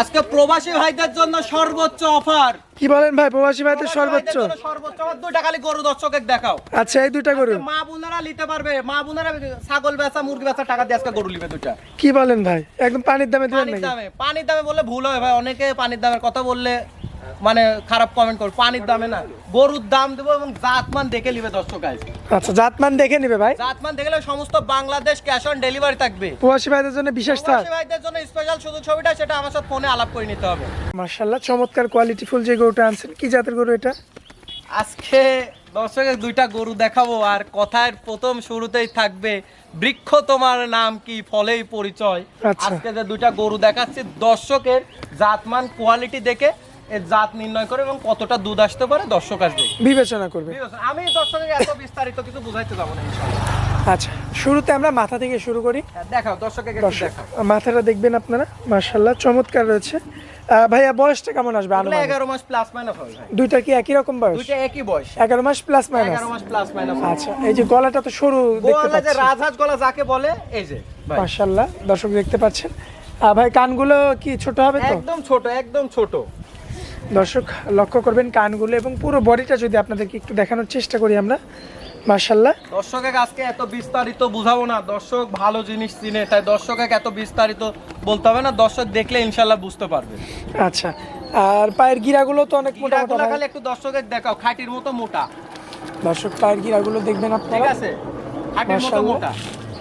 আজকে প্রবাসী ভাইদের জন্য সর্বোচ্চ অফার। কি বলেন ভাই প্রবাসী ভাইদের সর্বোচ্চ? সর্বোচ্চ। অফার দুইটা খালি গরু দর্শকের দেখাও। আচ্ছা এই দুইটা গরু। মা বোনেরা নিতে পারবে। মা বোনেরা ছাগল বেচা মুরগি বেচা টাকা দিয়ে আজকে গরু নিবে দুইটা। কি বলেন ভাই? একদম পানির দামে দিবেন পানির দামে। পানির দামে বললে ভুল হয় ভাই। অনেকে পানির দামের কথা বললে মানে খারাপ কমেন্ট করবে পানির দামে না গরুর দাম দেবো এবং জাতমান দেখে নিবে দর্শক আজ আচ্ছা জাতমান দেখে নিবে ভাই। জাতমান দেখলে সমস্ত বাংলাদেশ ক্যাশ অন ডেলিভারি থাকবে। প্রবাসী ভাইদের জন্য বিশেষ থাক প্রবাসী ভাইদের জন্য স্পেশাল শুধু ছবিটা সেটা আমার সাথে ফোনে আলাপ করে নিতে হবে। মার্শাল্লাহ চমৎকার কোয়ালিটি ফুল যে গরুটা আনছেন কি জাতের গরু এটা? আজকে দর্শকের দুইটা গরু দেখাবো আর কথার প্রথম শুরুতেই থাকবে বৃক্ষ তোমার নাম কি ফলেই পরিচয়। আচ্ছা। আজকে যে দুইটা গরু দেখাচ্ছি দর্শকের জাতমান কোয়ালিটি দেখে এর জাত নির্ণয় করে এবং কতটা দুধ আসতে পারে দর্শক আসবে। বিবেচনা করবে। আমি দর্শকের এত বিস্তারিত কিছু বুঝাইতে যাব না ইনশাআল্লাহ। আচ্ছা শুরুতে আমরা মাথা থেকে শুরু করি। হ্যাঁ, দেখাও দর্শকের মাথাটা দেখবেন আপনারা? মার্শাল্লাহ চমৎকার রয়েছে। ভাইয়া বয়সটা কেমন আসবে আনুমানিক? মাস প্লাস মাইনাস হবে দুইটা কি একই রকম বয়স? দুইটা একই বয়স। এগারো মাস প্লাস মাইনাস এগারো মাস প্লাস মাইনাস আচ্ছা এই যে গলাটা তো সরু দেখতে গোয়ালা যে পাচ্ছি। রাজহাঁস গলা যাকে বলে এই যে ভাই। মার্শাল্লাহ দর্শক দেখতে পাচ্ছেন। ভাই কানগুলো কি ছোট হবে তো? একদম ছোট একদম ছোট। দর্শক লক্ষ্য করবেন কানগুলো এবং পুরো বডিটা যদি আপনাদেরকে একটু দেখানোর চেষ্টা করি আমরা। মার্শাল্লাহ দর্শকের আজকে এত বিস্তারিত বুঝাবো না। দর্শক ভালো জিনিস চিনে তাই দর্শকের এত বিস্তারিত বলতে হবে না। দর্শক দেখলে ইনশাল্লাহ বুঝতে পারবে। আচ্ছা আর পায়ের গিরাগুলো তো অনেক মোটা মোটা খালি একটু দর্শকের দেখাও খাটির মতো মোটা। দর্শক পায়ের গিরাগুলো দেখবেন ঠিক আছে? খাটির মতো মোটা।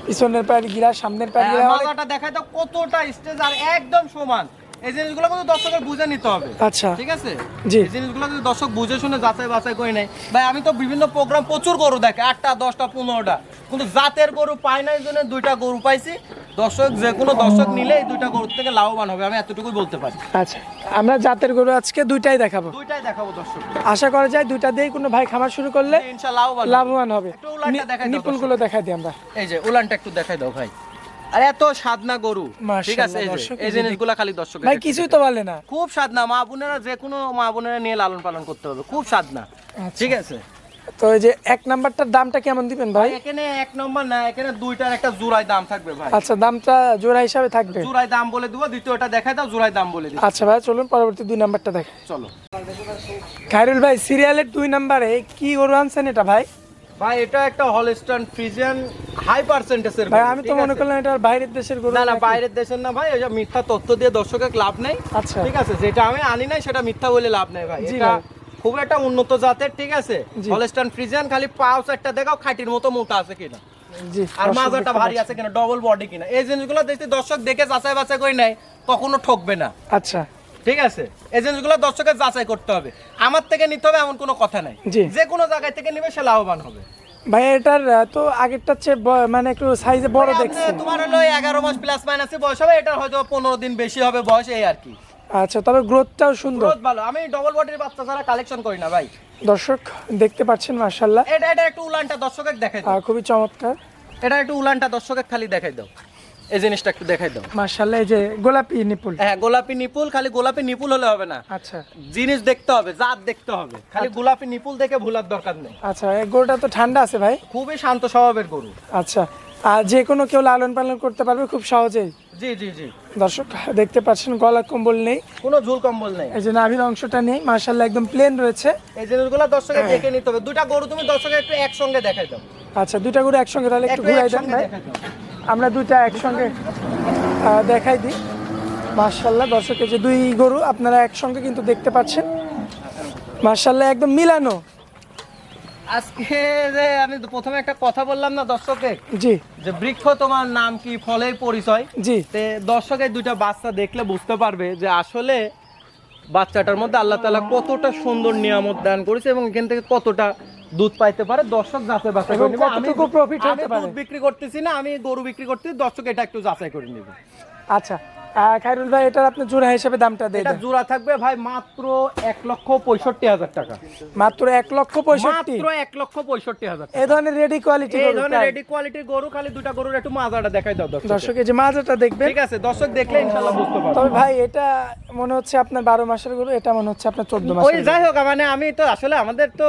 পিছনের পায়ের গিরা সামনের পায়ের হ্যাঁ, গিরা মাজাটা দেখায় তো কতটা স্টেজ আর একদম সমান। এই জিনিসগুলো কিন্তু দর্শকের বুঝে নিতে হবে। আচ্ছা। ঠিক আছে? জি। এই জিনিসগুলো যদি দর্শক বুঝে শুনে যাচাই বাছাই করে নেয় ভাই আমি তো বিভিন্ন প্রোগ্রাম প্রচুর গরু দেখে আটটা দশটা পনেরোটা। কিন্তু জাতের গরু পাই নাই জন্য দুইটা গরু পাইছি। দর্শক যে কোনো দর্শক নিলে এই দুইটা গরুর থেকে লাভবান হবে আমি এতটুকুই বলতে পারি। আচ্ছা। আমরা জাতের গরু আজকে দুইটাই দেখাবো। দুইটাই দেখাবো দর্শক। আশা করা যায় দুইটা দিয়েই কোনো ভাই খামার শুরু করলে ইনশাআল্লাহ লাভবান হবে। লাভবান হবে। একটু উলানটা দেখাই দাও নিপুলগুলো দেখাই দিই আমরা। এই যে উলানটা একটু দেখাই দাও ভাই। আর এত সাদনা গরু। ঠিক আছে এই জিনিসগুলো খালি দর্শক ভাই কিছুই তো বলে না। খুব মা বোনেরা যে কোনো মা বোনেরা নিয়ে লালন পালন করতে হবে খুব আচ্ছা। ঠিক আছে? তো এই যে এক নাম্বারটার দামটা কেমন দিবেন ভাই? এখানে এক নম্বর না এখানে দুইটার একটা জোড়াই দাম থাকবে ভাই। আচ্ছা দামটা জোড়া হিসাবে থাকবে? জোড়াই দাম বলে দিব দ্বিতীয়টা দেখাই দাও জোড়াই দাম বলে দিই আচ্ছা ভাই চলুন পরবর্তী দুই নাম্বারটা দেখে চলো। খাইরুল ভাই সিরিয়ালের দুই নাম্বারে কি গরু আনছেন এটা ভাই? ভাই এটা একটা হলস্টান ফ্রিজিয়ান হাই পার্সেন্টেজের ভাই আমি তো মনে করলাম এটা বাইরের দেশের গরু না না বাইরের দেশের না ভাই ওই মিথ্যা তথ্য দিয়ে দর্শকের লাভ নেই। আচ্ছা। ঠিক আছে যেটা আমি আনি নাই সেটা মিথ্যা বলে লাভ নেই ভাই। এটা খুব একটা উন্নত জাতের ঠিক আছে। হলস্টান ফ্রিজিয়ান খালি পাউচ একটা দেখাও খাটির মতো মোটা আছে কিনা। জি আর মাজাটা ভারী আছে কিনা ডবল বডি কিনা। এই জিনিসগুলো দেখতে দর্শক দেখে যাচাই বাছাই করে নেয় কখনো ঠকবে না। আচ্ছা। ঠিক আছে? এই জিনিসগুলো দর্শকের যাচাই করতে হবে। আমার থেকে নিতে হবে এমন কোনো কথা নাই। যে কোনো জায়গায় থেকে নিবে সে লাভবান হবে। ভাই এটার তো আগেরটার চেয়ে মানে একটু সাইজে বড় দেখছি। তোমার হলো এগারো মাস প্লাস মাইনাস বয়স হবে এটার হয়তো পনেরো দিন বেশি হবে বয়স এই আর কি। আচ্ছা তবে গ্রোথটাও সুন্দর। গ্রোথ ভালো। আমি ডবল বডির বাচ্চা ছাড়া কালেকশন করি না ভাই। দর্শক দেখতে পাচ্ছেন মার্শাল্লাহ এটা এটা একটু উলানটা দর্শকের দেখাই দাও। খুবই চমৎকার। এটা একটু উলানটা দর্শকের খালি দেখাই দাও। এই জিনিসটা একটু দেখাই দাও। মার্শাল্লাহ এই যে গোলাপি নিপুল। হ্যাঁ গোলাপি নিপুল খালি গোলাপি নিপুল হলে হবে না। আচ্ছা। জিনিস দেখতে হবে জাত দেখতে হবে। খালি গোলাপি নিপুল দেখে ভুলার দরকার নেই। আচ্ছা এই গরুটা তো ঠান্ডা আছে ভাই? খুবই শান্ত স্বভাবের গরু। আচ্ছা আর যে কোনো কেউ লালন পালন করতে পারবে খুব সহজেই। জি জি জি। দর্শক দেখতে পাচ্ছেন গলা কম্বল নেই। কোনো ঝুল কম্বল নেই। এই যে নাভির অংশটা নেই মার্শাল্লাহ একদম প্লেন রয়েছে। এই জিনিসগুলো দর্শকের দেখে নিতে হবে। দুটা গরু তুমি দর্শকের একটু একসঙ্গে দেখাই দাও। আচ্ছা দুইটা গরু একসঙ্গে তাহলে একটু ঘুরাই দেন ভাই। দেখাই দাও। আমরা দুইটা একসঙ্গে দেখাই দিই। মার্শাল্লাহ দর্শক যে দুই গরু আপনারা একসঙ্গে কিন্তু দেখতে পাচ্ছেন। মার্শাল্লাহ একদম মিলানো। আজকে যে আমি তো প্রথমে একটা কথা বললাম না দর্শকে জি। যে বৃক্ষ তোমার নাম কি ফলের পরিচয়? জি। তে দর্শকের দুইটা বাচ্চা দেখলে বুঝতে পারবে যে আসলে বাচ্চাটার মধ্যে আল্লাহ তাআলা কতটা সুন্দর নিয়ামত দান করেছে এবং এখান থেকে কতটা দুধ পাইতে পারে দর্শক যাচাই বাছাই করে নেবে। আমি প্রফিট হতে পারে। দুধ বিক্রি করতেছি না আমি গরু বিক্রি করতেছি দর্শক এটা একটু যাচাই করে নেবে আচ্ছা আহ, খায়রুল ভাই এটার আপনি জোড়া হিসেবে দামটা দিয়ে এটা জোড়া থাকবে ভাই মাত্র এক লক্ষ পঁয়ষট্টি হাজার টাকা। মাত্র এক লক্ষ পঁয়ষট্টি? মাত্র এক লক্ষ পঁয়ষট্টি হাজার এই ধরনের রেডি কোয়ালিটি এই ধরনের রেডি কোয়ালিটির গরু খালি দুটা গরুর একটু মাজাটা দেখাই দাও দর্শক দর্শক এই যে মাজাটা দেখবেন। ঠিক আছে দর্শক দেখলে ইনশাল্লাহ বুঝতে পারবে। তবে ভাই এটা মনে হচ্ছে আপনার বারো মাসের গরু এটা মনে হচ্ছে আপনার চোদ্দ ওই যাই হোক মানে আমি তো আসলে আমাদের তো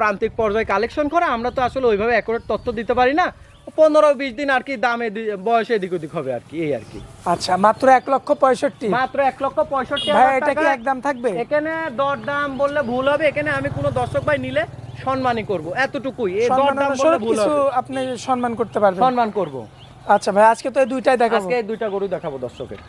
প্রান্তিক পর্যায়ে কালেকশন করা আমরা তো আসলে ওইভাবে অ্যাকুরেট তথ্য দিতে পারি না। পনেরো বিশ দিন আর কি দামে বয়সে এদিক ওদিক হবে আর কি এই আর কি। আচ্ছা মাত্র এক লক্ষ পঁয়ষট্টি। মাত্র এক লক্ষ পঁয়ষট্টি ভাই এটা কি একদম থাকবে? এখানে দর দাম বললে ভুল হবে এখানে আমি কোনো দর্শক ভাই নিলে সম্মানই করব এতটুকুই। এই দর দাম বললে ভুল কিছু হবে। আপনি সম্মান করতে পারবেন। সম্মান করব। আচ্ছা ভাই আজকে তো এই দুইটাই দেখাবো। আজকে এই দুইটা গরু দেখাবো দর্শকের।